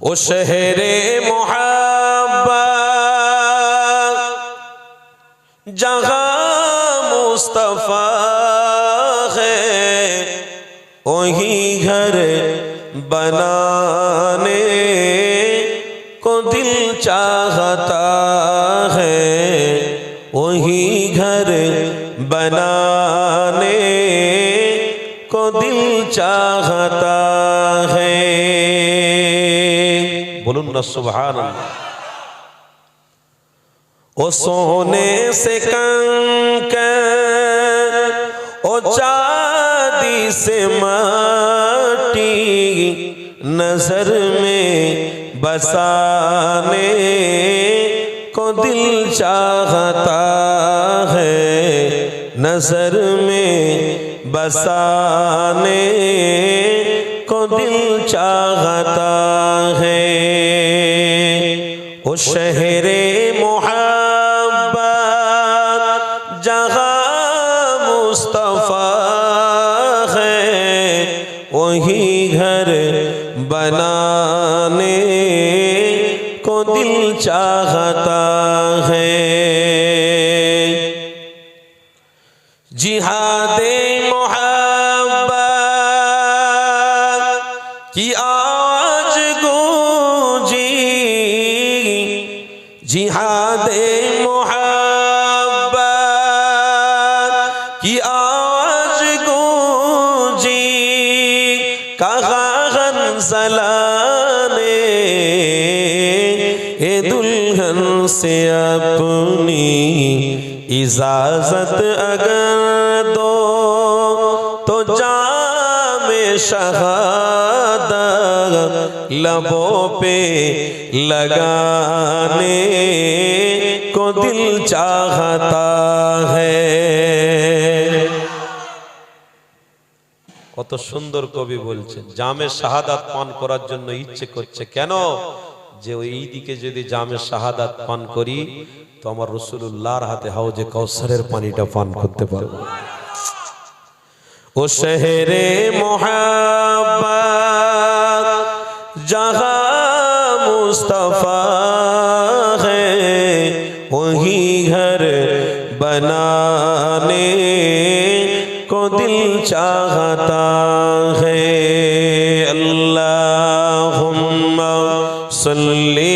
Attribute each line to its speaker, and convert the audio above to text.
Speaker 1: ও শহরে মোহাব্বা জাহা মুস্তফা ওহি ঘর বনানে কো দিল চাহতা ওহি ঘর বনানে কো দিল চাহতা হ্যাঁ من سبحان اللہ۔ او سونے سے کنکر، او چادی سے ماتی نظر میں بسانے کو دل چاہتا ہے، نظر میں بسانے کو دل چاہتا ہے۔ শহরে মোহাম্মদ জহা মুস্তফা হ্যাঁ ওহি ঘর বনানে কো দিল চাহতা হ্যাঁ জিহাদে মোহাম্মদ কি আ جہاد محبت کی آواز گونجی کہا غنزلانے اے دلہن سے اپنی اجازت اگر دو، تو جان शहादत लबों पे लगाने को दिल चाहता है কত সুন্দর কবি বলছেন জামে শাহাদাত পান করার জন্য ইচ্ছে করছে কেন যে ওই দিকে যদি জামে শাহাদাত পান করি তো আমার রসুল্লাহর হাতে হাউজে কৌসরের পানিটা পান করতে পারবো او شہر محبت جہاں مصطفیٰ ہے، وہی گھر بنانے کو دل چاہتا ہے۔ اللہم صلی